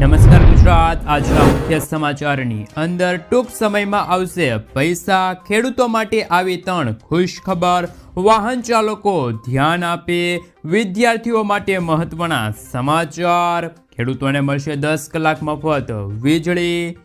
નમસ્કાર ગુજરાત, આજના મુખ્ય સમાચારની અંદર ટૂંક સમયમાં આવશે પૈસા ખેડૂતો માટે આવી ત્રણ ખુશ ખબર વાહન ચાલકો ધ્યાન આપે, વિદ્યાર્થીઓ માટે મહત્વના સમાચાર. ખેડૂતોને મળશે દસ કલાક મફત વીજળી.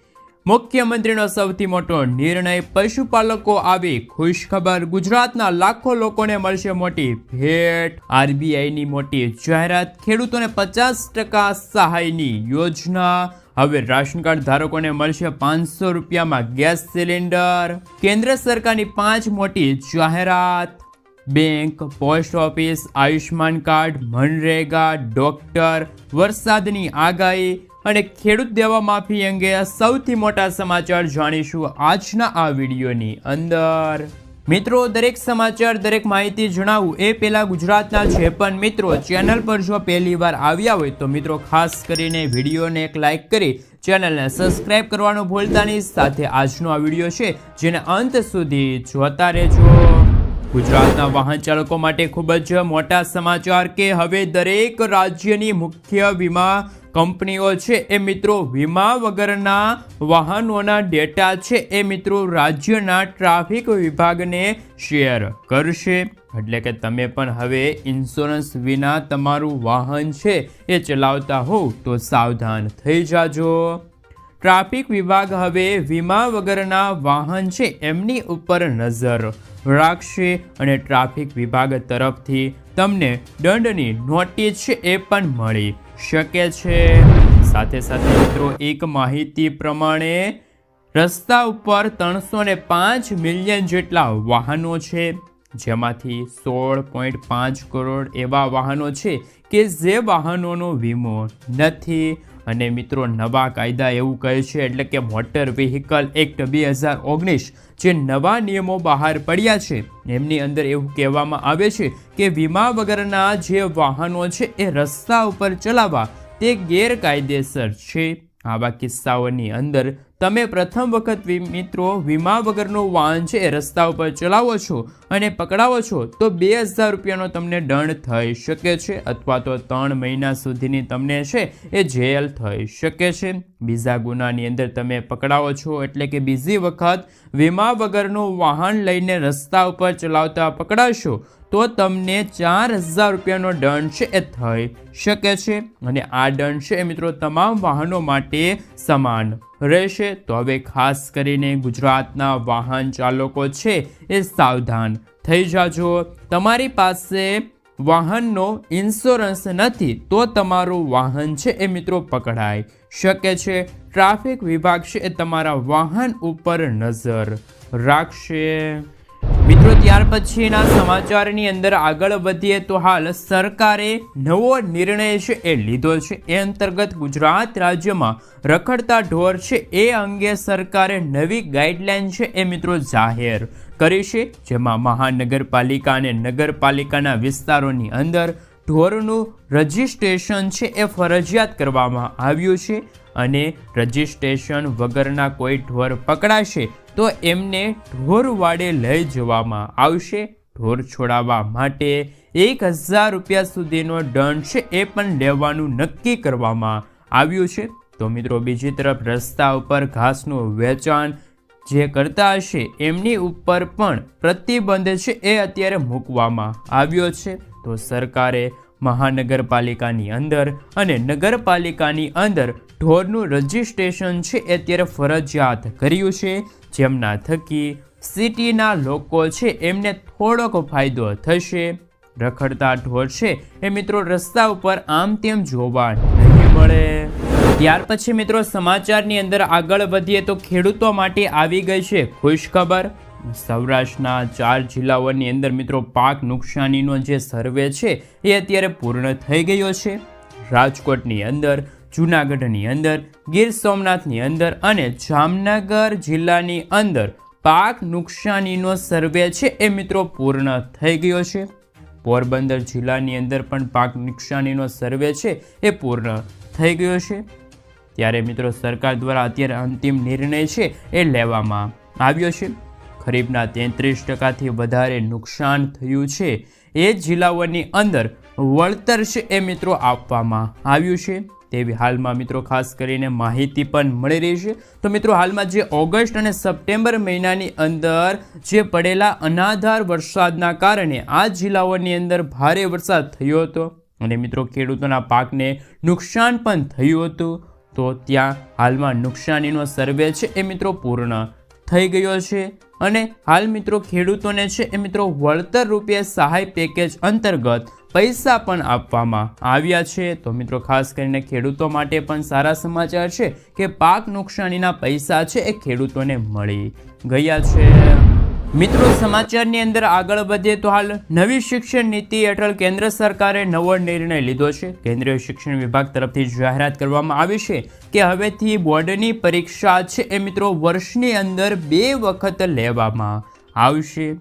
મુખ્યમંત્રીનો સૌથી મોટો નિર્ણય પશુપાલકો આવી ખુશખબર. ગુજરાતના લાખો લોકોને મળશે મોટી ભેટ. આરબીઆઈની મોટી જાહેરાત ખેડૂતોને પચાસ ટકા સહાયની યોજના. હવે રાશન કાર્ડ ધારકોને મળશે પાંચસો રૂપિયામાં ગેસ સિલિન્ડર. કેન્દ્ર સરકારની પાંચ મોટી જાહેરાત. Bank, post office Ayushman card, MNREGA, doctor. વરસાદની આગાહી. અને ખેડૂત દેવા માફી અંગે સૌથી મોટા સમાચાર જાણીશું આજના આ વિડીયોની અંદર. મિત્રો, દરેક સમાચાર, દરેક માહિતી જણાવું. એ પહેલાં ગુજરાતના જે પણ મિત્રો ચેનલ પર જો પહેલી વાર આવ્યા હોય તો મિત્રો, ખાસ કરીને વિડીયોને એક લાઇક કરી ચેનલને સબસ્ક્રાઇબ કરવાનું ભૂલતા નહીં. સાથે આજનો આ વીડિયો છે, જેને અંત સુધી જોતા રહેજો. ગુજરાતના વાહન ચાલકો માટે ખૂબ જ મોટા સમાચાર કે હવે દરેક રાજ્યની મુખ્ય વીમા કંપનીઓ છે. એ મિત્રો, વીમા વગરના વાહનોના ડેટા છે. એ મિત્રો, રાજ્યના ટ્રાફિક વિભાગને શેર કરશે. એટલે કે તમે પણ હવે ઇન્સ્યોરન્સ વિના તમારું વાહન છે એ ચલાવતા હોવ તો સાવધાન થઈ જાજો. ટ્રાફિક વિભાગ હવે વીમા વગરના વાહન છે. એમની ઉપર નજર રાખશે અને ટ્રાફિક વિભાગ તરફથી તમને દંડની નોટિસ એ પણ મળી શકે છે. સાથે સાથે મિત્રો, એક માહિતી પ્રમાણે રસ્તા ઉપર ત્રણસો ને પાંચ મિલિયન જેટલા વાહનો છે, જેમાંથી સોળ પોઈન્ટ પાંચ કરોડ એવા વાહનો છે કે જે વાહનોનો વીમો નથી. અને મિત્રો, નવા કાયદા એવું કહે છે, એટલે કે મોટર વ્હીકલ એક્ટ બે હજાર ઓગણીસ, જે નવા નિયમો બહાર પડ્યા છે. એમની અંદર એવું કહેવામાં આવે છે કે વીમા વગરના જે વાહનો છે એ રસ્તા ઉપર ચલાવવા તે ગેરકાયદેસર છે. આવા કિસ્સાઓની અંદર તમે પ્રથમ વખત મિત્રો, વીમા વગરનું વાહન છે રસ્તા ઉપર ચલાવો છો અને પકડાવો છો, તો બે હજાર રૂપિયાનો તમને દંડ થઈ શકે છે અથવા તો ત્રણ મહિના સુધીની તમને છે એ જેલ થઈ શકે છે. બીજા ગુનાની અંદર તમે પકડાવો છો એટલે કે બીજી વખત વીમા વગરનું વાહન લઈને રસ્તા ઉપર ચલાવતા પકડાશો, તો તમને ચાર હજાર રૂપિયાનો દંડ છે એ થઈ શકે છે. અને આ દંડ છે મિત્રો તમામ વાહનો માટે સમાન. રહેશે. તો હવે ખાસ કરીને ગુજરાતના વાહન ચાલકો છે એ સાવધાન થઈ જાજો. તમારી પાસે વાહનનો ઇન્સ્યોરન્સ નથી તો તમારું વાહન છે એ મિત્રો પકડાય શકે છે. ટ્રાફિક વિભાગ છે એ તમારા વાહન ઉપર નજર રાખશે. મિત્રો, ત્યાર પછીના સમાચારની અંદર આગળ વધીએ તો હાલ સરકારે નવો નિર્ણય છે એ લીધો છે. એ અંતર્ગત ગુજરાત રાજ્યમાં રખડતા ઢોર છે એ અંગે સરકારે નવી ગાઈડલાઈન છે એ મિત્રો જાહેર કરી છે. જેમાં મહાનગરપાલિકા અને નગરપાલિકાના વિસ્તારોની અંદર ઢોરનું રજિસ્ટ્રેશન છે એ ફરજિયાત કરવામાં આવ્યું છે અને રજિસ્ટ્રેશન વગરના કોઈ ઢોર પકડાશે તો એમને ઢોરવાડે લઈ જવામાં આવશે. ઢોર છોડાવવા માટે એક હજાર રૂપિયા સુધીનો દંડ છે એ પણ લેવાનું નક્કી કરવામાં આવ્યું છે. તો મિત્રો, બીજી તરફ રસ્તા ઉપર ઘાસનું વેચાણ જે કરતા હશે એમની ઉપર પણ પ્રતિબંધ છે એ અત્યારે મૂકવામાં આવ્યો છે. તો સરકારે મહાનગરપાલિકાની અંદર અને નગરપાલિકાની અંદર ઢોરનું રજિસ્ટ્રેશન છે એ અત્યારે ફરજિયાત કર્યું છે. જેમના થકી સિટીના લોકો છે એમને થોડોક ફાયદો થશે. રખડતા ઢોર છે એ મિત્રો રસ્તા ઉપર આમ તેમ જોવા નહીં મળે. ત્યાર પછી મિત્રો સમાચારની અંદર આગળ વધીએ તો ખેડૂતો માટે આવી ગઈ છે ખુશખબર. સૌરાષ્ટ્રના ચાર જિલ્લાઓની અંદર મિત્રો પાક નુકસાનીનો જે સર્વે છે એ અત્યારે પૂર્ણ થઈ ગયો છે. રાજકોટની અંદર જૂનાગઢની અંદર, ગીર સોમનાથની અંદર અને જામનગર જિલ્લાની અંદર પાક નુકસાનીનો સર્વે છે એ મિત્રો પૂર્ણ થઈ ગયો છે. પોરબંદર જિલ્લાની અંદર પણ પાક નુકસાનીનો સર્વે છે એ પૂર્ણ થઈ ગયો છે. ત્યારે મિત્રો સરકાર દ્વારા અત્યારે અંતિમ નિર્ણય છે એ લેવામાં આવ્યો છે. ખરીફના તેત્રીસ ટકાથી વધારે નુકસાન થયું છે એ જિલ્લાઓની અંદર વળતર છે એ મિત્રો આપવામાં આવ્યું છે. તેવી હાલમાં મિત્રો ખાસ કરીને માહિતી પણ મળી રહી છે. તો મિત્રો હાલમાં જે ઓગસ્ટ અને સપ્ટેમ્બર મહિનાની અંદર જે પડેલા અનાધાર વરસાદના કારણે આ જિલ્લાઓની અંદર ભારે વરસાદ થયો હતો અને મિત્રો ખેડૂતોના પાકને નુકસાન પણ થયું હતું. તો ત્યાં હાલમાં નુકસાનીનો સર્વે છે એ મિત્રો પૂર્ણ થઈ ગયો છે અને હાલ મિત્રો ખેડૂતોને છે એ મિત્રો વળતર રૂપે સહાય પેકેજ અંતર્ગત પૈસા પણ આપવામાં આવ્યા છે. તો મિત્રો, ખાસ કરીને ખેડૂતો માટે પણ સારા સમાચાર છે કે પાક નુકસાનીના પૈસા છે એ ખેડૂતોને મળી ગયા છે. મિત્રો, સમાચારની અંદર આગળ વધીએ તો હાલ નવી શિક્ષણ નીતિ હેઠળ કેન્દ્ર સરકારે નવો નિર્ણય લીધો છે. કેન્દ્રીય શિક્ષણ વિભાગ તરફથી જાહેરાત કરવામાં આવી છે કે હવેથી બોર્ડની પરીક્ષા છે એ મિત્રો, વર્ષની અંદર બે વખત લેવામાં આવશે.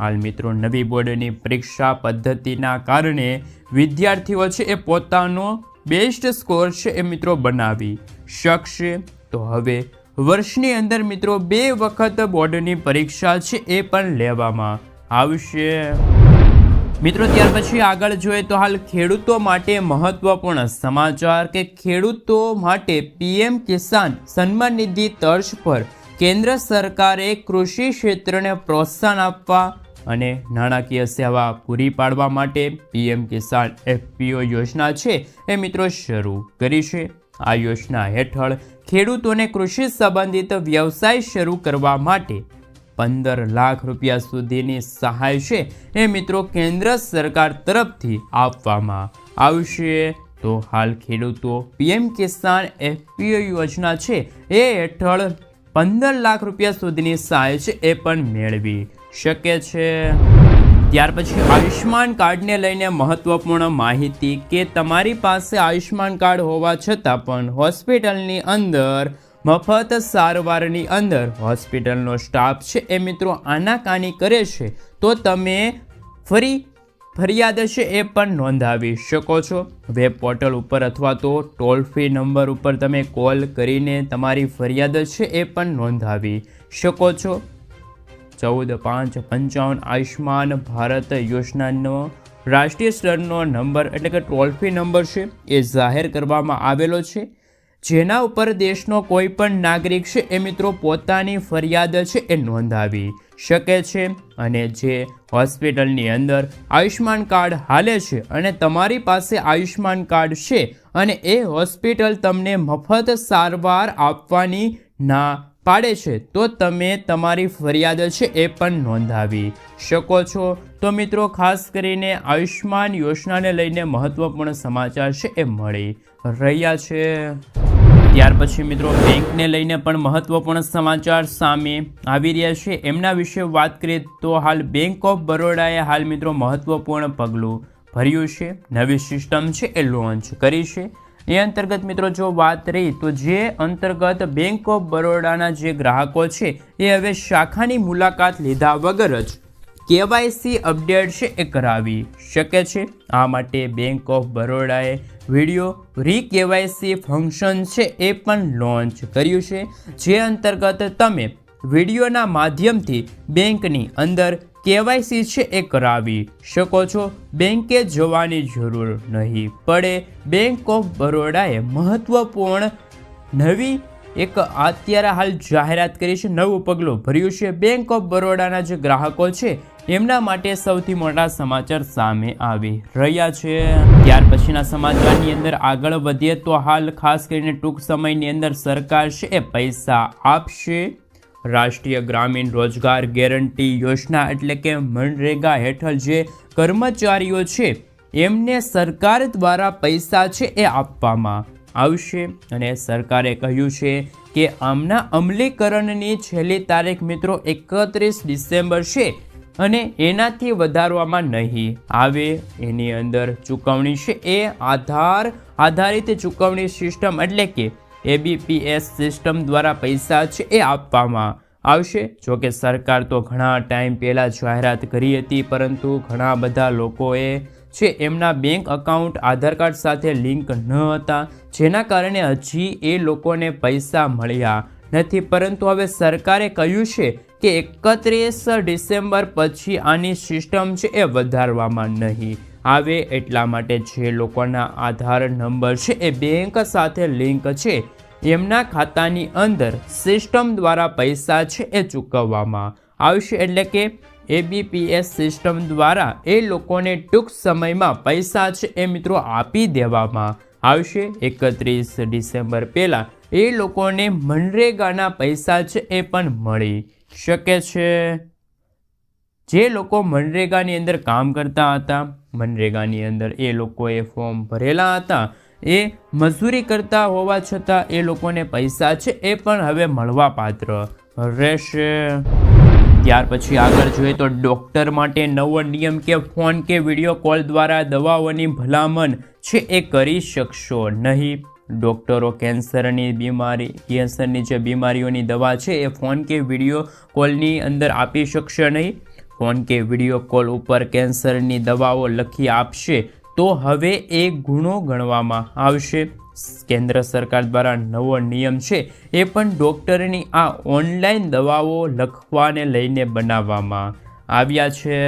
હાલ મિત્રો, નવી બોર્ડની પરીક્ષા પદ્ધતિના કારણે વિદ્યાર્થીઓ છે એ પોતાનો બેસ્ટ સ્કોર છે એ મિત્રો બનાવી શકશે. તો હવે વર્ષની અંદર મિત્રો, બે વખત બોર્ડની પરીક્ષા છે એ પણ લેવામાં આવશે. મિત્રો, ત્યાર પછી આગળ જોઈએ તો હાલ ખેડૂતો માટે મહત્વપૂર્ણ સમાચાર કે ખેડૂતો માટે પીએમ કિસાન સન્માન નિધિ તર્જ પર કેન્દ્ર સરકારે કૃષિ ક્ષેત્રને પ્રોત્સાહન આપવા અને નાણાકીય સેવા પૂરી પાડવા માટે પીએમ કિસાન એફપીઓ યોજના છે એ મિત્રો શરૂ કરી છે. આ યોજના હેઠળ ખેડૂતોને કૃષિ સંબંધિત વ્યવસાય શરૂ કરવા માટે પંદર લાખ રૂપિયા સુધીની સહાય છે એ મિત્રો કેન્દ્ર સરકાર તરફથી આપવામાં આવશે. તો હાલ ખેડૂતો પીએમ કિસાન એફપીઓ યોજના છે એ હેઠળ પંદર લાખ રૂપિયા સુધીની સહાય છે એ પણ મેળવી શકે છે. ત્યાર પછી આયુષ્માન કાર્ડને લઈને મહત્વપૂર્ણ માહિતી કે તમારી પાસે આયુષ્માન કાર્ડ હોવા છતાં પણ હોસ્પિટલની અંદર, મફત સારવારની અંદર હોસ્પિટલનો સ્ટાફ છે એ મિત્રો આનાકાની કરે છે, તો તમે ફરી ફરિયાદ છે એ પણ નોંધાવી શકો છો. વેબ પોર્ટલ ઉપર અથવા તો ટોલ ફ્રી નંબર ઉપર તમે કોલ કરીને તમારી ફરિયાદ છે એ પણ નોંધાવી શકો છો. ચૌદ, પાંચ, પંચાવન આયુષ્માન ભારત યોજનાનો રાષ્ટ્રીય સ્તરનો નંબર એટલે કે ટોલ ફ્રી નંબર છે એ જાહેર કરવામાં આવેલો છે. જેના ઉપર દેશનો કોઈ પણ નાગરિક છે એ મિત્રો પોતાની ફરિયાદ છે એ નોંધાવી શકે છે અને જે હોસ્પિટલની અંદર આયુષ્માન કાર્ડ હાલે છે અને તમારી પાસે આયુષ્માન કાર્ડ છે અને એ હોસ્પિટલ તમને મફત સારવાર આપવાની ના પાડે છે, તો તમે તમારી ફરિયાદ છે એ પણ નોંધાવી શકો છો. તો મિત્રો, ખાસ કરીને આયુષ્માન યોજનાને લઈને મહત્વપૂર્ણ સમાચાર છે એ મળી રહ્યા છે. ત્યાર પછી મિત્રો બેંકને લઈને પણ મહત્વપૂર્ણ સમાચાર સામે આવી રહ્યા છે. એમના વિશે વાત કરીએ તો હાલ બેંક ઓફ બરોડાએ હાલ મિત્રો મહત્વપૂર્ણ પગલું ભર્યું છે. નવી સિસ્ટમ છે એ લોન્ચ કરી છે. એ અંતર્ગત મિત્રો જો વાત રહી તો જે અંતર્ગત બેંક ઓફ બરોડાના જે ગ્રાહકો છે એ હવે શાખાની મુલાકાત લીધા વગર જ કેવાયસી અપડેટ છે એ કરાવી શકે છે. આ માટે બેંક ઓફ બરોડાએ વીડિયો રીકેવાયસી ફંક્શન છે એ પણ લોન્ચ કર્યું છે. જે અંતર્ગત તમે વિડીયોના માધ્યમથી બેંકની અંદર કેવાયસી છે એ કરાવી શકો છો. બેંકે જવાની જરૂર નહીં પડે. બેંક ઓફ બરોડાએ મહત્વપૂર્ણ નવી એક અત્યારે હાલ જાહેરાત કરી છે, નવું પગલું ભર્યું છે. બેંક ઓફ બરોડાના જે ગ્રાહકો છે, એમના માટે સૌથી મોટા સમાચાર સામે આવી રહ્યા છે. ત્યાર પછીના સમાચારની અંદર આગળ વધીએ તો હાલ ખાસ કરીને ટૂંક સમયની અંદર સરકાર છે એ પૈસા આપશે. રાષ્ટ્રીય ગ્રામીણ રોજગાર ગેરંટી યોજના એટલે કે મનરેગા હેઠળ જે કર્મચારીઓ છે, એમને સરકાર દ્વારા પૈસા છે એ આપવામાં આવશે અને સરકારે કહ્યું છે કે આમના અમલીકરણની છેલ્લી તારીખ મિત્રો એકત્રીસ ડિસેમ્બર છે અને એનાથી વધારવામાં નહીં આવે. એની અંદર ચૂકવણી છે એ આધાર, આધારિત ચૂકવણી સિસ્ટમ એટલે કે એબીપીએસ સિસ્ટમ દ્વારા પૈસા છે એ આપવામાં આવશે. જો કે સરકાર તો ઘણા ટાઈમ પહેલાં જાહેરાત કરી હતી, પરંતુ ઘણા બધા લોકોએ છે એમના બેંક અકાઉન્ટ આધાર કાર્ડ સાથે લિંક ન હતા. જેના કારણે હજી એ લોકોને પૈસા મળ્યા નથી. પરંતુ હવે સરકારે કહ્યું છે કે એકત્રીસ ડિસેમ્બર પછી આની સિસ્ટમ છે એ વધારવામાં નહીં આવે. એટલા માટે જે લોકોના આધાર નંબર છે એ બેંક સાથે લિંક છે, એમના ખાતાની અંદર સિસ્ટમ દ્વારા પૈસા છે એ ચૂકવવામાં આવશે. એટલે કે એબીપીએસ સિસ્ટમ દ્વારા એ લોકોને ટૂંક સમયમાં પૈસા છે એ મિત્રો આપી દેવામાં આવશે. એકત્રીસ ડિસેમ્બર પહેલાં એ લોકોને મનરેગાના પૈસા છે એ પણ મળી શકે છે. જે લોકો મનરેગાની અંદર કામ કરતા હતા, મનરેગાની અંદર એ લોકોએ ફોર્મ ભરેલા હતા, એ મજૂરી કરતા હોવા છતાં એ લોકોને પૈસા છે એ પણ હવે મળવા પાત્ર રહેશે. ત્યાર પછી આગળ જોઈએ તો ડૉક્ટર માટે નવો નિયમ કે ફોન કે વીડિયો કોલ દ્વારા દવાઓની ભલામણ છે એ કરી શકશો નહીં. ડૉક્ટરો કેન્સરની બીમારી, કેન્સરની જે બીમારીઓની દવા છે એ ફોન કે વીડિયો કોલની અંદર આપી શકશે નહીં. ફોન કે વીડિયો કોલ ઉપર કેન્સરની દવાઓ લખી આપશે તો હવે એ ગુનો ગણવામાં આવશે. કેન્દ્ર સરકાર દ્વારા નવો નિયમ છે એ પણ ડૉક્ટરની આ ઓનલાઈન દવાઓ લખવાને લઈને બનાવવામાં આવ્યા છે.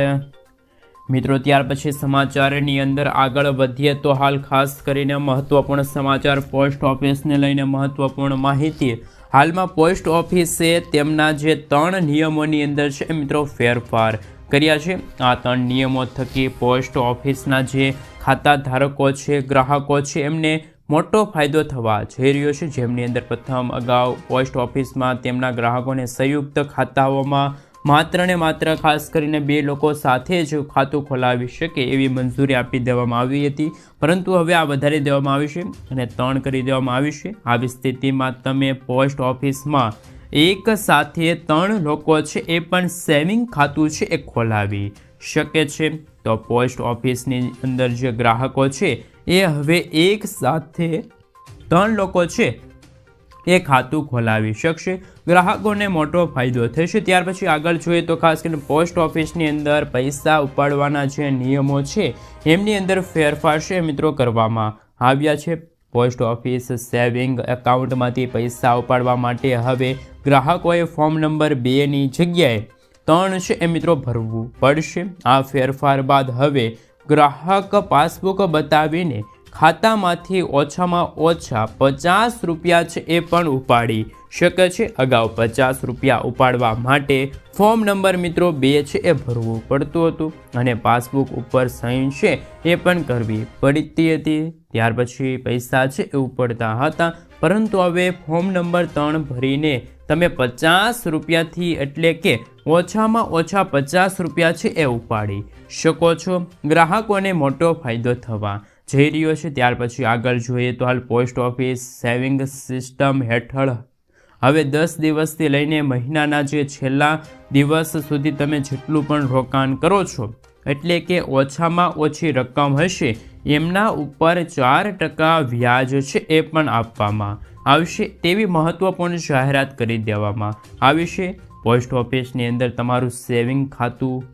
મિત્રો, ત્યાર પછી સમાચારની અંદર આગળ વધીએ તો હાલ ખાસ કરીને મહત્ત્વપૂર્ણ સમાચાર પોસ્ટ ઓફિસને લઈને મહત્ત્વપૂર્ણ માહિતી. હાલમાં પોસ્ટ ઓફિસે તેમના જે ત્રણ નિયમોની અંદર છે મિત્રો, ફેરફાર કર્યા છે. આ ત્રણ નિયમો થકી પોસ્ટ ઓફિસના જે ખાતા ધારકો છે, ગ્રાહકો છે, એમને મોટો ફાયદો થવા જઈ રહ્યો છે. જેમની અંદર પ્રથમ અગાઉ પોસ્ટ ઓફિસમાં તેમના ગ્રાહકોને સંયુક્ત ખાતાઓમાં માત્ર ને માત્ર ખાસ કરીને બે લોકો સાથે જ ખાતું ખોલાવી શકે એવી મંજૂરી આપી દેવામાં આવી હતી. પરંતુ હવે આ વધારી દેવામાં આવી છે અને ત્રણ કરી દેવામાં આવી છે. આવી સ્થિતિમાં તમે પોસ્ટ ઓફિસમાં એક સાથે ત્રણ લોકો છે એ પણ સેવિંગ ખાતું છે એ ખોલાવી શકે છે. તો પોસ્ટ ઓફિસની અંદર જે ગ્રાહકો છે એ હવે એક સાથે ત્રણ લોકો છે. એ ખાતું ખોલાવી શકશે. ગ્રાહકોને મોટો ફાયદો થશે. ત્યાર પછી આગળ જોઈએ તો ખાસ કરીને પોસ્ટ ઓફિસની અંદર પૈસા ઉપાડવાના જે નિયમો છે, એમની અંદર ફેરફાર છે મિત્રો કરવામાં આવ્યા છે. પોસ્ટ ઓફિસ સેવિંગ એકાઉન્ટમાંથી પૈસા ઉપાડવા માટે હવે ગ્રાહકોએ ફોર્મ નંબર બેની જગ્યાએ ત્રણ છે એ મિત્રો ભરવું પડશે. આ ફેરફાર બાદ હવે ગ્રાહક પાસબુક બતાવીને ખાતામાંથી ઓછામાં ઓછા પચાસ રૂપિયા છે એ પણ ઉપાડી શકે છે. અગાઉ પચાસ રૂપિયા ઉપાડવા માટે ફોર્મ નંબર મિત્રો બે છે એ ભરવું પડતું હતું અને પાસબુક ઉપર સહી છે એ પણ કરવી પડતી હતી. ત્યાર પછી પૈસા છે એ ઉપડતા હતા, પરંતુ હવે ફોર્મ નંબર ત્રણ ભરીને તમે પચાસ રૂપિયાથી એટલે કે ઓછામાં ઓછા પચાસ રૂપિયા છે એ ઉપાડી. શકો છો? ગ્રાહકોને મોટો ફાયદો થવા જઈ રહ્યો છે. ત્યાર પછી આગળ જોઈએ તો હાલ પોસ્ટ ઓફિસ, સેવિંગ સિસ્ટમ હેઠળ. હવે દસ દિવસથી લઈને મહિનાના જે છેલ્લા દિવસ સુધી તમે જેટલું પણ રોકાણ કરો છો, એટલે કે ઓછામાં ઓછી રકમ હશે, એમના ઉપર ચાર ટકા વ્યાજ છે એ પણ આપવામાં આવશે તેવી મહત્ત્વપૂર્ણ જાહેરાત કરી દેવામાં આવી છે. પોસ્ટ ઓફિસની અંદર તમારું સેવિંગ ખાતું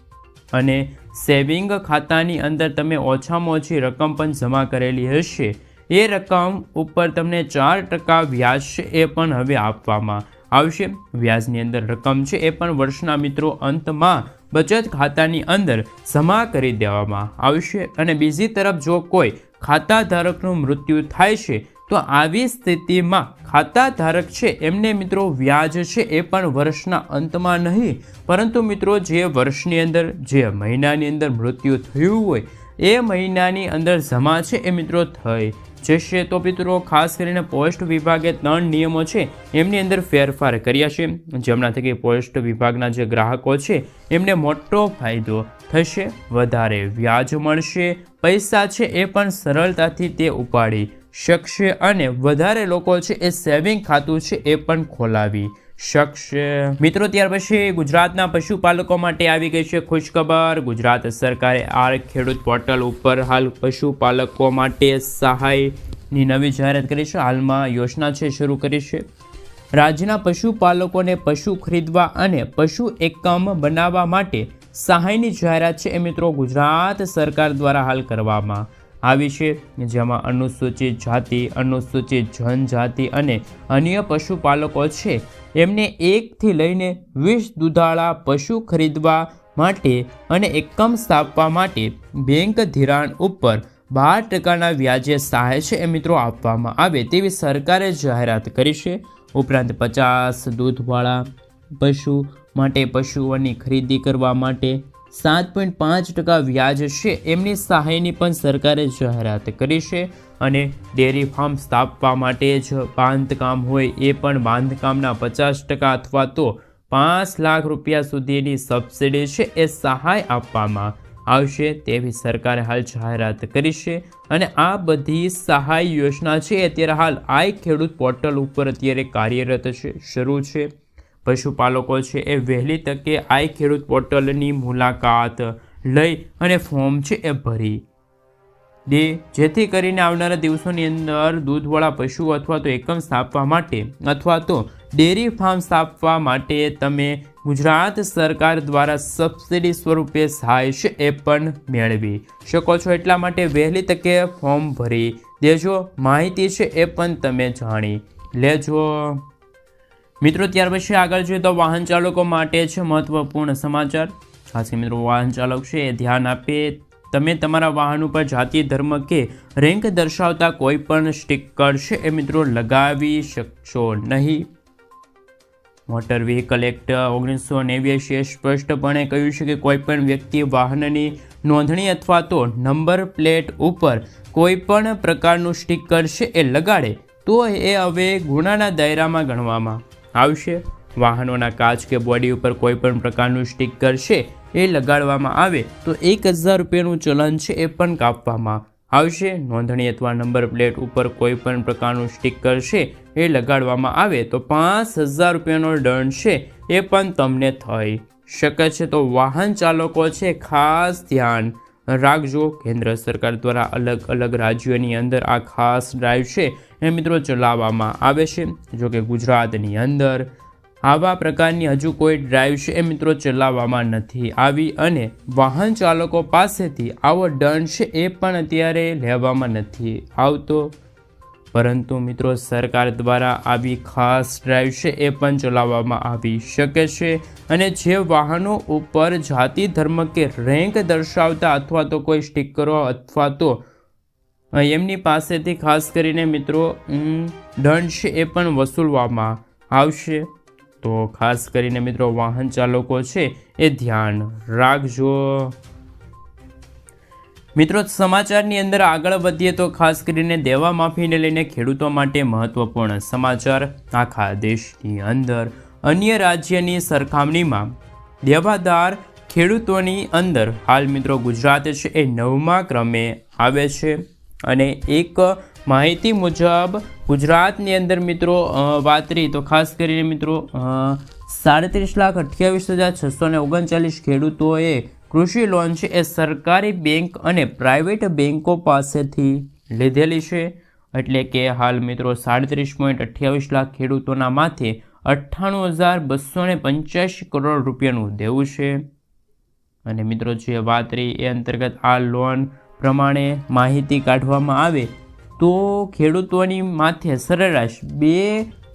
અને સેવિંગ ખાતાની અંદર તમે ઓછામાં ઓછી રકમ પણ જમા કરેલી હશે. એ રકમ ઉપર તમને ચાર ટકા વ્યાજ છે એ પણ હવે આપવામાં આવશે. વ્યાજની અંદર રકમ છે એ પણ વર્ષના મિત્રો અંતમાં બચત ખાતાની અંદર જમા કરી દેવામાં આવશે. અને બીજી તરફ જો કોઈ ખાતા ધારકનું મૃત્યુ થાય છે તો આવી સ્થિતિમાં ખાતા ધારક છે, એમને મિત્રો વ્યાજ છે, એ પણ વર્ષના અંતમાં નહીં. પરંતુ મિત્રો જે વર્ષની અંદર, જે મહિનાની અંદર મૃત્યુ થયું હોય, એ મહિનાની અંદર જમા છે, એ મિત્રો થઈ જશે. તો મિત્રો ખાસ કરીને પોસ્ટ વિભાગે ત્રણ નિયમો છે, એમની અંદર ફેરફાર કર્યા છે. જેમના થકી પોસ્ટ વિભાગના જે ગ્રાહકો છે, એમને મોટો ફાયદો થશે, વધારે વ્યાજ મળશે, પૈસા છે, એ પણ સરળતાથી તે ઉપાડી શકશે અને વધારે લોકો છે એ સેવિંગ ખાતું છે એ પણ ખોલાવી શકશે. મિત્રો, ત્યાર પછી ગુજરાતના પશુપાલકો માટે આવી ગઈ છે ખુશખબર. ગુજરાત સરકારે આ ખેડૂત પોર્ટલ ઉપર હાલ પશુપાલકો માટે સહાયની નવી જાહેરાત કરી છે. હાલમાં યોજના છે, શરૂ કરી છે. રાજ્યના પશુપાલકોને પશુ ખરીદવા અને પશુ એકમ બનાવવા માટે સહાયની જાહેરાત છે એ મિત્રો ગુજરાત સરકાર દ્વારા હાલ કરવામાં આવી છે, જેમાં અનુસૂચિત જાતિ, અનુસૂચિત જનજાતિ અને અન્ય પશુપાલકો છે. એમને એકથી લઈને વીસ દુધાળા પશુ ખરીદવા માટે અને એકમ સ્થાપવા માટે બેંક ધિરાણ ઉપર બાર ટકાના વ્યાજે સહાય છે એ મિત્રો આપવામાં આવે તેવી સરકારે જાહેરાત કરી છે. ઉપરાંત પચાસ દૂધવાળા પશુ માટે પશુઓની ખરીદી કરવા માટે સાત પોઈન્ટ પાંચ ટકા વ્યાજ છે. એમની સહાયની પણ સરકારે જાહેરાત કરી છે અને ડેરી ફાર્મ સ્થાપવા માટે જ બાંધકામ હોય એ પણ બાંધકામના પચાસ ટકા અથવા તો પાંચ લાખ રૂપિયા સુધીની સબસિડી છે એ સહાય આપવામાં આવશે તેવી સરકારે હાલ જાહેરાત કરી છે અને આ બધી સહાય યોજના છે. અત્યારે હાલ આઈ ખેડૂત પોર્ટલ ઉપર અત્યારે કાર્યરત છે. શરૂ છે. પશુપાલકો છે એ વહેલી તકે આઈ ખેડૂત પોર્ટલની મુલાકાત લઈ અને ફોર્મ છે એ ભરી. દે, જેથી કરીને આવનારા દિવસોની અંદર દૂધવાળા પશુ અથવા તો એકમ સ્થાપવા માટે અથવા તો ડેરી ફાર્મ સ્થાપવા માટે તમે ગુજરાત સરકાર દ્વારા સબસિડી સ્વરૂપે સહાય છે એ પણ મેળવી શકો છો. એટલા માટે વહેલી તકે ફોર્મ ભરી દેજો. માહિતી છે એ પણ તમે જાણી લેજો. મિત્રો, ત્યાર પછી આગળ જોઈએ તો વાહન ચાલકો માટે છે મહત્વપૂર્ણ સમાચાર. ખાસી મિત્રો, વાહન ચાલક છે, એ ધ્યાન આપે. તમે તમારા વાહન ઉપર જાતિ, ધર્મ કે રેન્ક દર્શાવતા કોઈ પણ સ્ટીકર છે એ મિત્રો લગાવી શકશો નહીં. મોટર વ્હીકલ એક્ટ ઓગણીસો નેવ્યાસીએ સ્પષ્ટપણે કહ્યું છે કે કોઈ પણ વ્યક્તિ વાહનની નોંધણી અથવા તો નંબર પ્લેટ ઉપર કોઈ પણ પ્રકારનું સ્ટીકર છે એ લગાડે, તો એ હવે ગુનાના દાયરામાં ગણવામાં આવશે? વાહનોના કાચ કે બોડી ઉપર કોઈ પણ પ્રકારનું સ્ટીકર છે એ લગાડવામાં આવે, તો એક હજાર રૂપિયાનું ચલન છે એ પણ કાપવામાં આવશે. નોંધણી અથવા નંબર પ્લેટ ઉપર કોઈ પણ પ્રકારનું સ્ટીકર છે એ લગાડવામાં આવે, તો પાંચ હજાર રૂપિયાનો દંડ છે, એ પણ તમને થઈ શકે છે. તો વાહન ચાલકો છે, ખાસ ધ્યાન રાખજો. કેન્દ્ર સરકાર દ્વારા અલગ અલગ રાજ્યોની અંદર આ ખાસ ડ્રાઈવ છે એ મિત્રો ચલાવવામાં આવે છે. જોકે ગુજરાતની અંદર આવા પ્રકારની હજુ કોઈ ડ્રાઈવ છે એ મિત્રો ચલાવવામાં નથી આવી અને વાહન ચાલકો પાસેથી આવો દંડ છે એ પણ અત્યારે લેવામાં નથી આવતો. પરંતુ મિત્રો, સરકાર દ્વારા આવી ખાસ ડ્રાઈવ છે એ પણ ચલાવવામાં આવી શકે છે અને જે વાહનો ઉપર જાતિ ધર્મ કે રેન્ક દર્શાવતા અથવા તો કોઈ સ્ટીકરો અથવા તો એમની પાસેથી ખાસ કરીને મિત્રો દંડ છે એ પણ વસૂલવામાં આવશે. તો ખાસ કરીને મિત્રો, વાહન ચાલકો છે એ ધ્યાન રાખજો. મિત્રો, સમાચારની અંદર આગળ વધીએ તો ખાસ કરીને દેવા માફીને લઈને ખેડૂતો માટે મહત્વપૂર્ણ સમાચાર. આખા દેશની અંદર અન્ય રાજ્યની સરખામણીમાં દેવાદાર ખેડૂતોની અંદર હાલ મિત્રો ગુજરાત છે એ નવમા ક્રમે આવે છે. અને એક માહિતી મુજબ ગુજરાતની અંદર મિત્રો વાત રહી તો ખાસ કરીને મિત્રો સાડત્રીસ લાખ અઠ્યાવીસ હજાર છસો ને ઓગણચાલીસ ખેડૂતોએ કૃષિ લોન છે એ સરકારી બેંક અને પ્રાઇવેટ બેંકો પાસેથી લીધેલી છે. એટલે કે હાલ મિત્રો સાડત્રીસ પોઈન્ટ અઠ્યાવીસ લાખ ખેડૂતોના માથે અઠ્ઠાણું હજાર બસો ને પંચ્યાસી કરોડ રૂપિયાનું દેવું છે. અને મિત્રો જે વાત રહી એ અંતર્ગત આ લોન પ્રમાણે માહિતી કાઢવામાં આવે તો ખેડૂતોની માથે સરેરાશ બે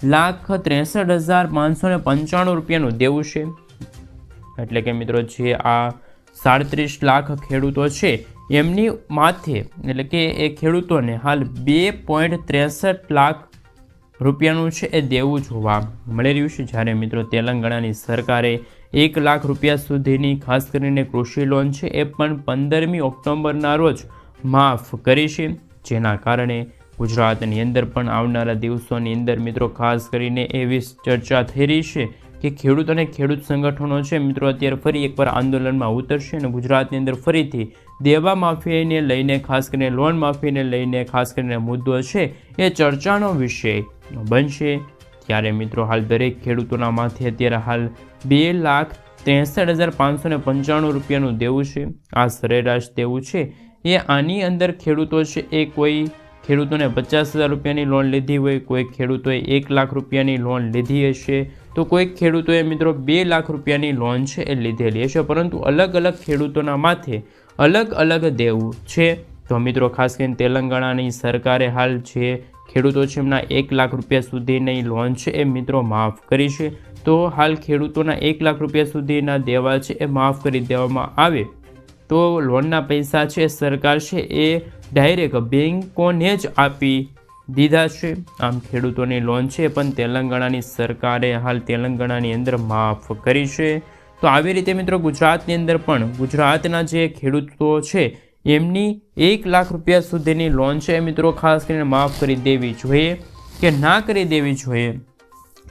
લાખ ત્રેસઠ હજાર પાંચસો ને પંચાણું રૂપિયાનું દેવું છે. એટલે કે મિત્રો જે આ સાડત્રીસ લાખ ખેડૂતો છે. એમની માથે, એટલે કે એ ખેડૂતોને હાલ બે પોઈન્ટ ત્રેસઠ લાખ રૂપિયાનું છે એ દેવું જોવા મળી રહ્યું છે. જ્યારે મિત્રો તેલંગાણાની સરકારે એક લાખ રૂપિયા સુધીની ખાસ કરીને કૃષિ લોન છે એ પણ પંદરમી ઓક્ટોબરના રોજ માફ કરી છે. જેના કારણે ગુજરાતની અંદર પણ આવનારા દિવસોની અંદર મિત્રો ખાસ કરીને એવી ચર્ચા થઈ રહી છે કે ખેડૂત અને ખેડૂત સંગઠનો છે, મિત્રો, અત્યારે ફરી એકવાર આંદોલનમાં ઉતરશે અને ગુજરાતની અંદર ફરીથી દેવા માફીને લઈને, ખાસ કરીને લોન માફીને લઈને, ખાસ કરીને મુદ્દો છે એ ચર્ચાનો વિષય બનશે. ત્યારે મિત્રો, હાલ દરેક ખેડૂતોના માથે અત્યારે હાલ બે લાખ ત્રેસઠ હજાર પાંચસો ને પંચાણું રૂપિયાનું દેવું છે. આ સરેરાશ દેવું છે. એ આની અંદર ખેડૂતો છે, એ કોઈ ખેડૂતોને પચાસ હજાર રૂપિયાની લોન લીધી હોય, કોઈ ખેડૂતોએ એક લાખ રૂપિયાની લોન લીધી હશે તો કોઈક ખેડૂતોએ મિત્રો બે લાખ રૂપિયાની લોન છે એ લીધેલી હશે, પરંતુ અલગ અલગ ખેડૂતોના માથે અલગ અલગ દેવું છે. તો મિત્રો ખાસ કરીને તેલંગાણાની સરકારે હાલ જે ખેડૂતો છે એમના એક લાખ રૂપિયા સુધીની લોન છે એ મિત્રો માફ કરી છે. તો હાલ ખેડૂતોના એક લાખ રૂપિયા સુધીના દેવા છે એ માફ કરી દેવામાં આવે. તો લોનના પૈસા છે સરકાર છે એ ડાયરેક્ટ બેંકોને જ આપી દીધા છે. આમ ખેડૂતોની લોન છે, પણ તેલંગાણાની સરકારે હાલ તેલંગાણાની અંદર માફ કરી છે. તો આવી રીતે મિત્રો ગુજરાતની અંદર પણ ગુજરાતના જે ખેડૂતો છે, એમની એક લાખ રૂપિયા સુધીની લોન છે. મિત્રો, ખાસ કરીને માફ કરી દેવી જોઈએ કે ના કરી દેવી જોઈએ,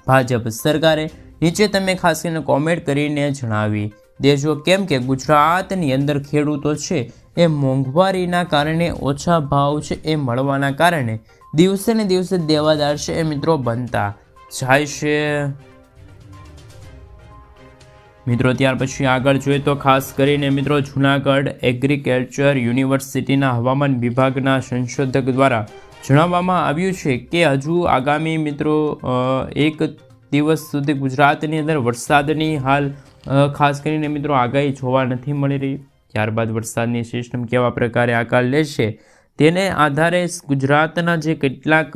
ભાજપ સરકારે નીચે તમે ખાસ કરીને કોમેન્ટ કરીને જણાવી દેજો. કેમ કે ગુજરાતની અંદર ખેડૂતો છે, એ મોંઘવારીના કારણે, ઓછા ભાવ છે એ મળવાના કારણે દિવસે ને દિવસે દેવાદાર છે એ મિત્રો બનતા જાય છે. મિત્રો, ત્યાર પછી આગળ જોઈએ તો ખાસ કરીને મિત્રો, જુનાગઢ એગ્રીકલ્ચર યુનિવર્સિટીના હવામાન વિભાગના સંશોધક દ્વારા જણાવવામાં આવ્યું છે કે હજુ આગામી મિત્રો એક દિવસ સુધી ગુજરાતની અંદર વરસાદની હાલ ખાસ કરીને મિત્રો આગાહી જોવા નથી મળી રહી. ત્યારબાદ વરસાદની સિસ્ટમ કેવા પ્રકારે આકાર લેશે? તેને આધારે ગુજરાતના જે કેટલાક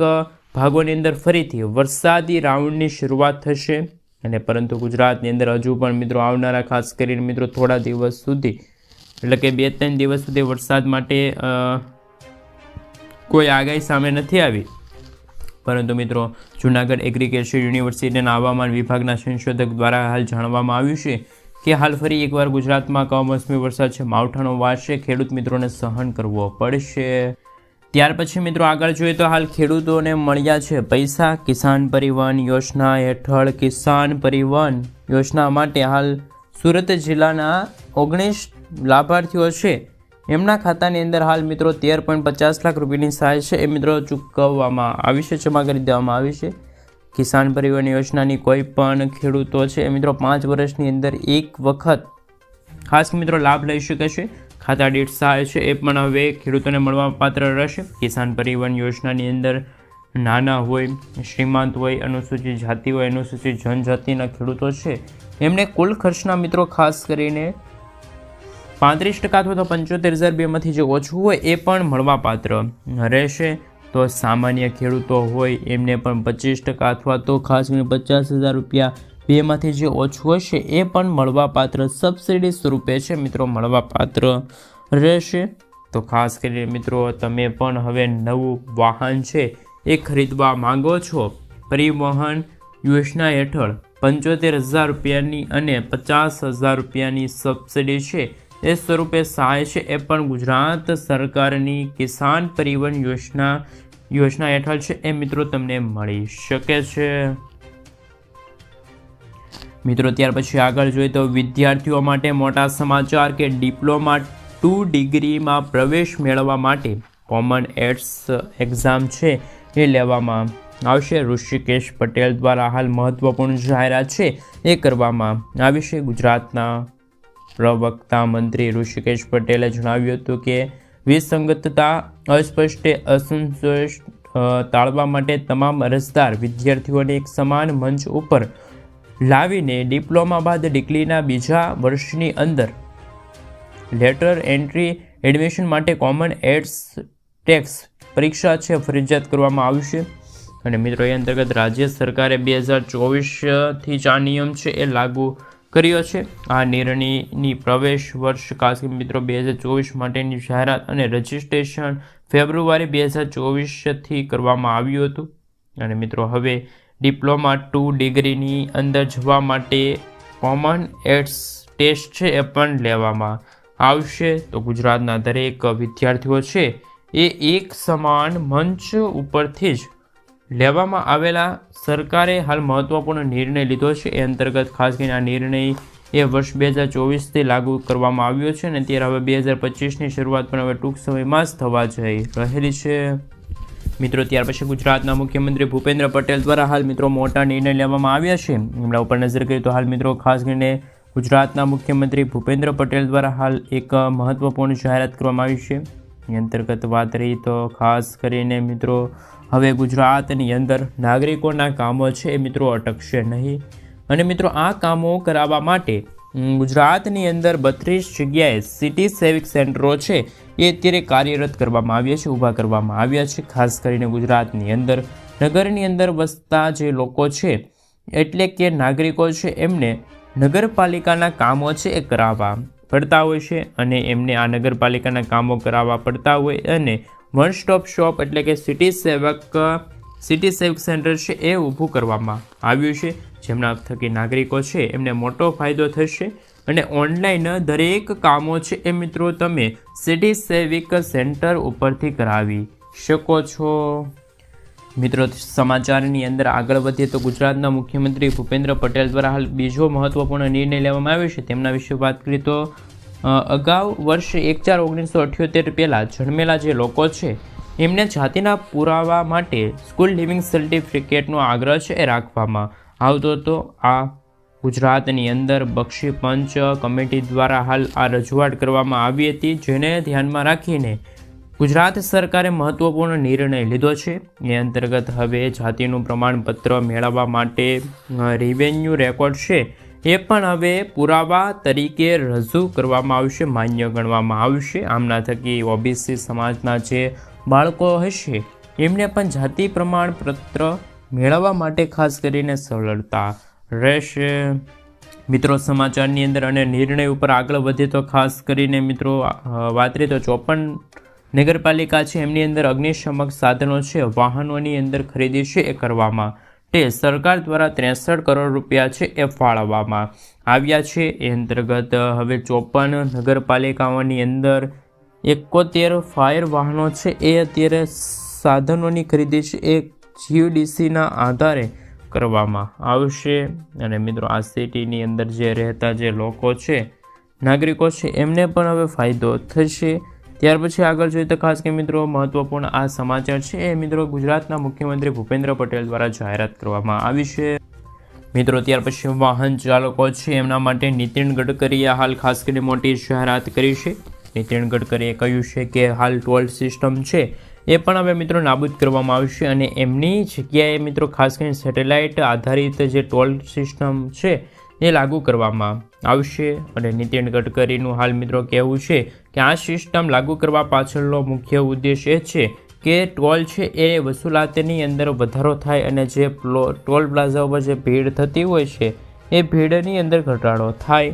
ભાગોની અંદર ફરીથી વરસાદી રાઉન્ડની શરૂઆત થશે. અને પરંતુ ગુજરાતની અંદર હજુ પણ મિત્રો આવનારા, ખાસ કરીને મિત્રો થોડા દિવસ સુધી, એટલે કે બે ત્રણ દિવસ સુધી વરસાદ માટે કોઈ આગાહી સામે નથી આવી. પરંતુ મિત્રો, જૂનાગઢ એગ્રીકલ્ચર યુનિવર્સિટીના હવામાન વિભાગના સંશોધક દ્વારા હાલ જાણવામાં આવ્યું છે કે હાલ ફરી એકવાર ગુજરાતમાં કમોસમી વરસાદ છે. માવઠાનો વારસે ખેડૂત મિત્રોને સહન કરવો પડશે. ત્યાર પછી મિત્રો આગળ જોઈએ તો હાલ ખેડૂતોને મળ્યા છે પૈસા. કિસાન પરિવહન યોજના હેઠળ કિસાન પરિવહન યોજના માટે હાલ સુરત જિલ્લાના ઓગણીસ લાભાર્થીઓ છે. એમના ખાતાની અંદર હાલ મિત્રો તેર પોઈન્ટ પચાસ લાખ રૂપિયાની સહાય છે. એ મિત્રો ચૂકવવામાં આવી છે, જમા કરી દેવામાં આવી છે. કિસાન પરિવહન યોજનાની કોઈ પણ ખેડૂતો છે મિત્રો પાંચ વર્ષની અંદર એક વખત ખાસ મિત્રો લાભ લઈ શકે છે. ખાતા દીઠ સહાય છે એ પણ હવે ખેડૂતોને મળવા પાત્ર રહેશે. કિસાન પરિવહન યોજનાની અંદર નાના હોય, શ્રીમંત હોય, અનુસૂચિત જાતિ હોય, અનુસૂચિત જનજાતિના ખેડૂતો છે. એમને કુલ ખર્ચના મિત્રો ખાસ કરીને પાંત્રીસ ટકા અથવા તો પંચોતેર હજાર બેમાંથી જે ઓછું હોય એ પણ મળવાપાત્ર રહેશે. તો સામાન્ય ખેડૂતો હોય એમને પણ પચીસ ટકા અથવા તો ખાસ કરીને પચાસ હજાર રૂપિયા બેમાંથી જે ઓછું હશે એ પણ મળવાપાત્ર સબસિડી સ્વરૂપે છે મિત્રો, મળવાપાત્ર રહેશે. તો ખાસ કરીને મિત્રો, તમે પણ હવે નવું વાહન છે એ ખરીદવા માંગો છો? પરિવહન યોજના હેઠળ પંચોતેર હજાર રૂપિયાની અને પચાસ હજાર રૂપિયાની સબસિડી છે એ સ્વરૂપે સહાય છે. એ પણ ગુજરાત સરકારની કિસાન પરિવહન યોજના યોજના હેઠળ છે. એ મિત્રો તમને મળી શકે છે. મિત્રો, ત્યાર પછી આગળ જોઈએ તો વિદ્યાર્થીઓ માટે મોટા સમાચાર કે ડિપ્લોમા ટુ ડિગ્રીમાં પ્રવેશ મેળવવા માટે કોમન એડ્સ એક્ઝામ છે એ લેવામાં આવશે. ઋષિકેશ પટેલ દ્વારા હાલ મહત્વપૂર્ણ જાહેરાત છે. એ કરવામાં આવી છે ગુજરાતના પ્રવક્તા મંત્રી ઋષિકેશ પટેલે જણાવ્યું હતું કે, વિસંગતતા, અસ્પષ્ટ અસંતોષ ટાળવા માટે તમામ અરજદાર વિદ્યાર્થીઓને એક સમાન મંચ ઉપર લાવીને ડિપ્લોમા બાદ ડિગ્રીના બીજા વર્ષની અંદર લેટર એન્ટ્રી એડમિશન માટે કોમન એડ્સ ટેક્સ પરીક્ષા છે ફરજિયાત કરવામાં આવશે. અને મિત્રો, એ અંતર્ગત રાજ્ય સરકારે બે હજાર ચોવીસથી જ આ નિયમ છે એ લાગુ કર્યો છે. આ નિર્ણયની પ્રવેશ વર્ષ, ખાસ મિત્રો, બે હજાર ચોવીસ માટેની જાહેરાત અને રજિસ્ટ્રેશન ફેબ્રુઆરી બે હજાર ચોવીસથી કરવામાં આવ્યું હતું. અને મિત્રો, હવે ડિપ્લોમા ટુ ડિગ્રીની અંદર જવા માટે કોમન એડ્સ ટેસ્ટ છે એ પણ લેવામાં આવશે. તો ગુજરાતના દરેક વિદ્યાર્થીઓ છે એ એક સમાન મંચ ઉપરથી જ લેવામાં આવેલા સરકારે હાલ મહત્વપૂર્ણ નિર્ણય લીધો છે. એ અંતર્ગત ખાસ કરીને આ નિર્ણય એ વર્ષ બે હજાર ચોવીસથી લાગુ કરવામાં આવ્યો છે અને ત્યારે હવે બે હજાર પચીસની શરૂઆત પણ હવે ટૂંક સમયમાં જ થવા જઈ રહેલી છે. મિત્રો, ત્યાર પછી ગુજરાતના મુખ્યમંત્રી ભૂપેન્દ્ર પટેલ દ્વારા હાલ મિત્રો મોટા નિર્ણય લેવામાં આવ્યા છે. એમના ઉપર નજર કરીએ તો હાલ મિત્રો ખાસ કરીને ગુજરાતના મુખ્યમંત્રી ભૂપેન્દ્ર પટેલ દ્વારા હાલ એક મહત્વપૂર્ણ જાહેરાત કરવામાં આવી છે. એ અંતર્ગત વાત રહી તો ખાસ કરીને મિત્રો હવે ગુજરાતની અંદર નાગરિકોના કામો છે એ મિત્રો અટકશે નહીં. અને મિત્રો આ કામો કરાવવા માટે ગુજરાતની અંદર બત્રીસ જગ્યાએ સિટી સેવિક સેન્ટરો છે એ અત્યારે કાર્યરત કરવામાં આવ્યા છે, ઊભા કરવામાં આવ્યા છે. ખાસ કરીને ગુજરાતની અંદર, નગરની અંદર વસતા જે લોકો છે, એટલે કે નાગરિકો છે, એમને નગરપાલિકાના કામો છે એ કરાવવા પડતા હોય છે અને એમને આ નગરપાલિકાના કામો કરાવવા પડતા હોય અને વન સ્ટોપ શોપ એટલે કે સિટી સેવક સિટી સેવક સેન્ટર છે એ ઊભું કરવામાં આવ્યું છે. જેમના થકી નાગરિકો છે, એમને મોટો ફાયદો થશે. અને ઓનલાઈન દરેક કામો છે એ મિત્રો તમે સિટી સેવિક સેન્ટર ઉપરથી કરાવી શકો છો. મિત્રો, સમાચારની અંદર આગળ વધીએ તો ગુજરાતના મુખ્યમંત્રી ભૂપેન્દ્ર પટેલ દ્વારા હાલ બીજો મહત્વપૂર્ણ નિર્ણય લેવામાં આવ્યો છે. તેમના વિશે વાત કરીએ તો અગાઉ વર્ષ એક ચાર ઓગણીસો અઠ્યોતેર પહેલાં જન્મેલા જે લોકો છે, એમને જાતિના પુરાવા માટે સ્કૂલ લિવિંગ સર્ટિફિકેટનો આગ્રહ છે એ રાખવામાં આવતો હતો. આ ગુજરાતની અંદર બક્ષી પંચ કમિટી દ્વારા હાલ આ રજૂઆત કરવામાં આવી હતી, જેને ધ્યાનમાં રાખીને ગુજરાત સરકારે મહત્વપૂર્ણ નિર્ણય લીધો છે. એ અંતર્ગત હવે જાતિનું પ્રમાણપત્ર મેળવવા માટે રિવેન્યુ રેકોર્ડ છે એ પણ હવે પુરાવા તરીકે રજૂ કરવામાં આવશે, માન્ય ગણવામાં આવશે. આમના થકી ઓબીસી સમાજના જે બાળકો હશે, એમને પણ જાતિ પ્રમાણપત્ર મેળવવા માટે ખાસ કરીને સરળતા રહેશે. મિત્રો, સમાચારની અંદર અને નિર્ણય ઉપર આગળ વધે તો ખાસ કરીને મિત્રો વાત તો ચોપન નગરપાલિકા છે, એમની અંદર અગ્નિશમક સાધનો છે, વાહનોની અંદર ખરીદી છે એ કરવામાં તે સરકાર દ્વારા ત્રેસઠ કરોડ રૂપિયા છે એ ફાળવવામાં આવ્યા છે. એ અંતર્ગત હવે ચોપન નગરપાલિકાઓની અંદર એકોતેર ફાયર વાહનો છે. એ અત્યારે સાધનોની ખરીદી છે. એ જીયુડીસીના આધારે કરવામાં આવશે. અને મિત્રો, આ સિટીની અંદર જે રહેતા જે લોકો છે, નાગરિકો છે, એમને પણ હવે ફાયદો થશે. ત્યાર પછી આગળ જોઈએ તો ખાસ કે મિત્રો મહત્વપૂર્ણ આ સમાચાર છે. એ મિત્રો ગુજરાતના મુખ્યમંત્રી ભૂપેન્દ્ર પટેલ દ્વારા જાહેરાત કરવામાં આવી છે. મિત્રો, ત્યાર પછી વાહન ચાલકો છે, એમના માટે નીતિન ગડકરીએ હાલ ખાસ કરીને મોટી જાહેરાત કરી છે. નીતિન ગડકરીએ કહ્યું છે કે હાલ ટોલ સિસ્ટમ છે, એ પણ હવે મિત્રો નાબૂદ કરવામાં આવશે અને એમની જગ્યાએ મિત્રો ખાસ કરીને સેટેલાઇટ આધારિત જે ટોલ સિસ્ટમ છે, એ લાગુ કરવામાં આવશે. અને નીતિન ગડકરીનું હાલ મિત્રો કહેવું છે કે આ સિસ્ટમ લાગુ કરવા પાછળનો મુખ્ય ઉદ્દેશ એ છે કે ટોલ છે એ વસૂલાતની અંદર વધારો થાય અને જે ટોલ પ્લાઝા ઉપર જે ભીડ થતી હોય છે, એ ભીડની અંદર ઘટાડો થાય.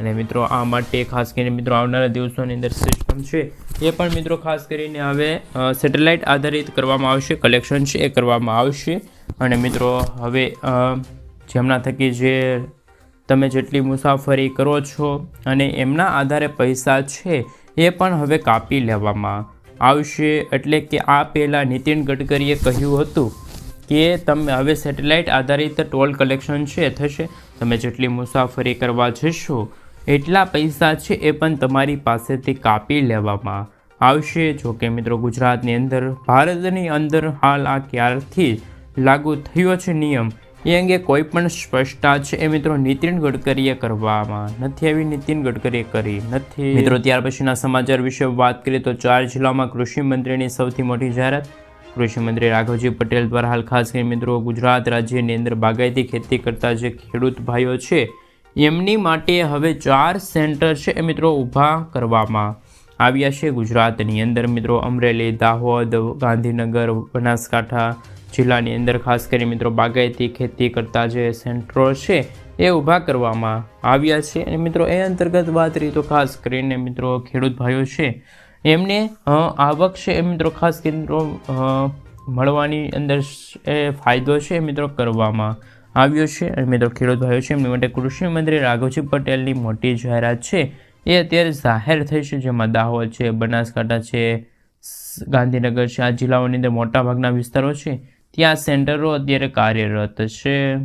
અને મિત્રો, આ માટે ખાસ કરીને મિત્રો, આવનારા દિવસોની અંદર સિસ્ટમ છે એ પણ મિત્રો ખાસ કરીને હવે સેટેલાઇટ આધારિત કરવામાં આવશે, કલેક્શન છે એ કરવામાં આવશે. અને મિત્રો, હવે જેમના થકી જે તમે જેટલી મુસાફરી કરો છો અને એમના આધારે પૈસા છે એ પણ હવે કાપી લેવામાં આવશે. એટલે કે આ પહેલાં નીતિન ગડકરીએ કહ્યું હતું કે તમે હવે સેટેલાઇટ આધારિત ટોલ કલેક્શન છે, થશે. તમે જેટલી મુસાફરી કરવા જશો, એટલા પૈસા છે એ પણ તમારી પાસેથી કાપી લેવામાં આવશે. જો કે મિત્રો ગુજરાતની અંદર, ભારતની અંદર હાલ આ ક્યારથી લાગુ થયો છે નિયમ? એ અંગે કોઈ પણ સ્પષ્ટતા છે એ મિત્રો નીતિન ગડકરીએ કરવામાં નથી આવી. નીતિન ગડકરીએ કરી નથી. મિત્રો, ત્યાર પછીના સમાચાર વિશે વાત કરીએ તો ચાર જિલ્લામાં કૃષિ મંત્રીની સૌથી મોટી જાહેરાત. કૃષિમંત્રી રાઘવજી પટેલ દ્વારા હાલ ખાસ કરીને મિત્રો ગુજરાત રાજ્યની અંદર બાગાયતી ખેતી કરતા જે ખેડૂત ભાઈઓ છે, એમની માટે હવે ચાર સેન્ટર છે એ મિત્રો ઊભા કરવામાં આવ્યા છે ગુજરાતની અંદર. મિત્રો, અમરેલી, દાહોદ, ગાંધીનગર, બનાસકાંઠા જિલ્લાની અંદર ખાસ કરી મિત્રો બાગાયતી ખેતી કરતા જે સેન્ટરો છે, એ ઊભા કરવામાં આવ્યા છે. અને મિત્રો એ અંતર્ગત વાત કરીએ તો ખાસ કરીને મિત્રો ખેડૂત ભાઈઓ છે, એમને આવક છે એ મિત્રો ખાસ કેન્દ્રો મળવાની અંદર એ ફાયદો છે એ મિત્રો કરવામાં આવ્યો છે. અને મિત્રો ખેડૂત ભાઈઓ છે, એમની માટે કૃષિ મંત્રી રાઘવજી પટેલની મોટી જાહેરાત છે, એ અત્યારે જાહેર થઈ છે, જેમાં દાહોદ છે, બનાસકાંઠા છે ગાંધીનગર છે, આ જિલ્લાઓની અંદર મોટાભાગના વિસ્તારો છે ત્યાં સેન્ટરો અત્યારે કાર્યરત છે.